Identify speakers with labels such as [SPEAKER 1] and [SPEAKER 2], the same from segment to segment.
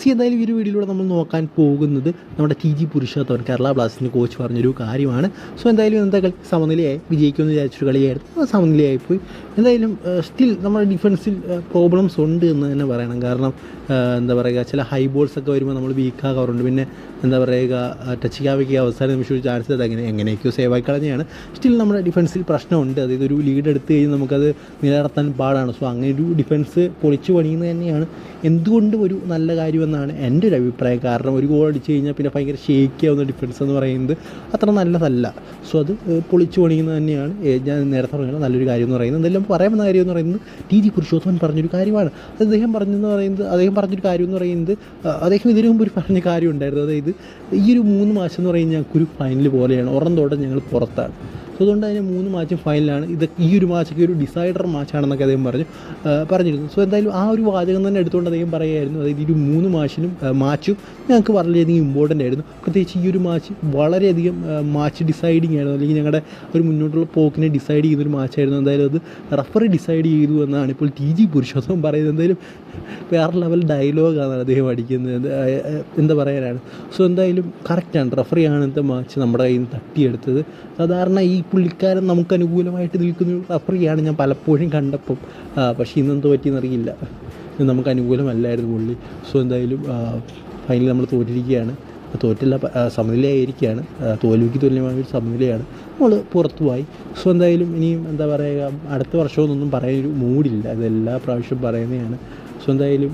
[SPEAKER 1] C എന്തായാലും ഈ ഒരു വീഡിയോയിലൂടെ നമ്മൾ നോക്കാൻ പോകുന്നത് നമ്മുടെ ടി ജി പുരുഷോത്തവൻ കേരള ബ്ലാസ്റ്റിന്റെ കോച്ച് പറഞ്ഞൊരു കാര്യമാണ്. സോ എന്തായാലും ഇന്നത്തെ കളി സമനിലയായി വിജയിക്കുമെന്ന് വിചാരിച്ചൊരു കളിയായിരുന്നു. സമനിലയായി പോയി. എന്തായാലും സ്റ്റിൽ നമ്മുടെ ഡിഫൻസിൽ പ്രോബ്ലംസ് ഉണ്ട് എന്ന് തന്നെ പറയണം. കാരണം എന്താ പറയുക ചില ഹൈ ബോൾസ് ഒക്കെ വരുമ്പോൾ നമ്മൾ വീക്കാകാറുണ്ട് പിന്നെ എന്താ പറയുക ടച്ച് ചെയ്യാൻ അവസാന നിമിഷം ചാൻസ് അത് അങ്ങനെ എങ്ങനെയൊക്കെയോ സേവ് ആയി കളഞ്ഞാണ് സ്റ്റിൽ നമ്മുടെ ഡിഫൻസിൽ പ്രശ്നമുണ്ട്. അതായത് ഒരു ലീഡ് എടുത്തു കഴിഞ്ഞാൽ നമുക്കത് നിലനിർത്താൻ പാടാണ്. സോ അങ്ങനെ ഒരു ഡിഫൻസ് പൊളിച്ചു പണിയുന്നത് തന്നെയാണ്. എന്തുകൊണ്ടും ഒരു നല്ല കാര്യമെന്നാണ് എന്റെ ഒരു അഭിപ്രായം. കാരണം ഒരു ഗോൾ അടിച്ചു കഴിഞ്ഞാൽ പിന്നെ ഭയങ്കര ഷേക്ക് ആവുന്ന ഡിഫൻസ് എന്ന് പറയുന്നത് അത്ര നല്ലതല്ല. സോ അത് പൊളിച്ചു പണിയുന്നത് തന്നെയാണ്. ഞാൻ നേരത്തെ പറഞ്ഞ നല്ലൊരു കാര്യം എന്ന് പറയുന്നത്. എന്തെല്ലാം പറയാമെന്ന കാര്യം എന്ന് പറയുന്നത് ടി ജി പുരുഷോത്തമൻ പറഞ്ഞൊരു കാര്യമാണ്. അത് അദ്ദേഹം പറഞ്ഞെന്ന് പറയുന്നത് അദ്ദേഹം പറഞ്ഞൊരു കാര്യം എന്ന് പറയുന്നത് അദ്ദേഹം ഇതിനു മുമ്പ് ഒരു പറഞ്ഞ കാര്യം ഉണ്ടായിരുന്നു. അതായത് ഈ ഒരു മൂന്ന് മാസം എന്ന് പറയുന്നത് ഞങ്ങൾക്ക് ഒരു ഫൈനൽ പോലെയാണ് ഉറന്തോടെ ഞങ്ങൾ പുറത്താണ്. സോ അതുകൊണ്ട് അതിന് മൂന്ന് മാച്ചും ഫൈനലാണ് ഇത് ഈ ഒരു മാച്ചൊക്കെ ഒരു ഡിസൈഡർ മാച്ചാണെന്നൊക്കെ അദ്ദേഹം പറഞ്ഞു. പറഞ്ഞിരുന്നു. സോ എന്തായാലും ആ ഒരു വാചകം തന്നെ എടുത്തുകൊണ്ട് അദ്ദേഹം പറയുമായിരുന്നു അതായത് ഈ ഒരു മൂന്ന് മാച്ചിനും മാച്ചും ഞങ്ങൾക്ക് വളരെയധികം ഇമ്പോർട്ടന്റ് ആയിരുന്നു. പ്രത്യേകിച്ച് ഈ ഒരു മാച്ച് വളരെയധികം മാച്ച് ഡിസൈഡിങ് ആയിരുന്നു. അല്ലെങ്കിൽ ഞങ്ങളുടെ ഒരു മുന്നോട്ടുള്ള പോക്കിനെ ഡിസൈഡ് ചെയ്യുന്ന ഒരു മാച്ചായിരുന്നു എന്തായാലും അത് റഫറി ഡിസൈഡ് ചെയ്തു എന്നാണ് ഇപ്പോൾ ടി ജി പുരുഷോത്തമൻ പറയുന്നത്. എന്തായാലും വേറെ ലെവൽ ഡയലോഗാണ് അദ്ദേഹം അടിക്കുന്നത്. എന്ത്, പറയാനാണ്. സോ എന്തായാലും കറക്റ്റാണ് റഫറിയാണ് ഇന്നത്തെ മാച്ച് നമ്മുടെ കയ്യിൽ നിന്ന് തട്ടിയെടുത്തത്. സാധാരണ ഈ പുള്ളിക്കാരൻ നമുക്ക് അനുകൂലമായിട്ട് നിൽക്കുന്ന റഫറിയാണ് ഞാൻ പലപ്പോഴും കണ്ടപ്പം. പക്ഷേ ഇന്നെന്തോ പറ്റിയെന്നറിയില്ല. നമുക്ക് അനുകൂലമല്ലായിരുന്നു പുള്ളി. സോ എന്തായാലും ഫൈനലി നമ്മൾ തോറ്റിരിക്കുകയാണ്. തോറ്റില്ല സമനിലയായിരിക്കുകയാണ്. തോൽവിക്ക് തുല്യമായ ഒരു സമനിലയാണ്. നമ്മൾ പുറത്തുപോയി സോ എന്തായാലും ഇനിയും എന്താ പറയുക അടുത്ത വർഷമൊന്നും പറയാനൊരു മൂടില്ല അതെല്ലാ പ്രാവശ്യം പറയുന്നതാണ്. സോ എന്തായാലും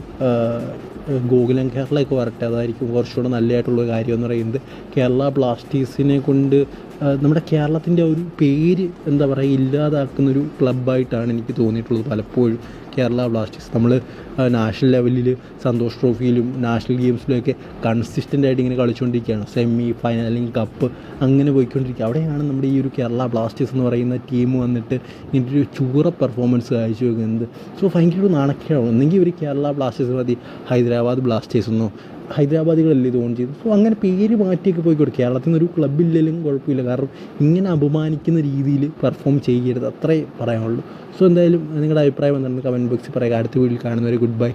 [SPEAKER 1] ഗോകുലം കേരളയൊക്കെ വരട്ടെ. അതായിരിക്കും കുറച്ചുകൂടെ നല്ലതായിട്ടുള്ള കാര്യം എന്ന് പറയുന്നത്. കേരള ബ്ലാസ്റ്റേഴ്സിനെ കൊണ്ട് നമ്മുടെ കേരളത്തിന്റെ ഒരു പേര് എന്താ പറയുക ഇല്ലാതാക്കുന്നൊരു ക്ലബ്ബായിട്ടാണ് എനിക്ക് തോന്നിയിട്ടുള്ളത് പലപ്പോഴും കേരള ബ്ലാസ്റ്റേഴ്സ്. നമ്മൾ നാഷണൽ ലെവലിൽ സന്തോഷ് ട്രോഫിയിലും നാഷണൽ ഗെയിംസിലൊക്കെ കൺസിസ്റ്റന്റ് ആയിട്ട് ഇങ്ങനെ കളിച്ചുകൊണ്ടിരിക്കുകയാണ്. സെമി അല്ലെങ്കിൽ കപ്പ് അങ്ങനെ പോയിക്കൊണ്ടിരിക്കുക. അവിടെയാണ് നമ്മുടെ ഈ ഒരു കേരള ബ്ലാസ്റ്റേഴ്സ് എന്ന് പറയുന്ന ടീം വന്നിട്ട് ഇതിന്റെ ഒരു ചൂറ പെർഫോമൻസ് കാഴ്ചവെക്കുന്നത്. സോ ഭയങ്കര ഒരു നാണക്കേടാണ്. ഒന്നെങ്കിൽ ഒരു കേരള ബ്ലാസ്റ്റേഴ്സ് മതി. ഹൈദരാബാദ് ബ്ലാസ്റ്റേഴ്സ് എന്നോ ഹൈദരാബാദികളല്ലേ ഇത് ഓൺ ചെയ്തു സോ അങ്ങനെ പേര് മാറ്റിയൊക്കെ പോയിക്കോട്ടെ കേരളത്തിൽ നിന്നൊരു ഒരു ക്ലബ്ബില്ലെങ്കിലും കുഴപ്പമില്ല. കാരണം ഇങ്ങനെ അപമാനിക്കുന്ന രീതിയിൽ പെർഫോം ചെയ്യരുത്. അത്രേ പറയാനുള്ളൂ. സോ എന്തായാലും നിങ്ങളുടെ അഭിപ്രായം എന്താണ് കമന്റ് ബോക്സിൽ പറയുക. അടുത്ത വീട്ടിൽ കാണുന്നവരെ ഗുഡ് ബൈ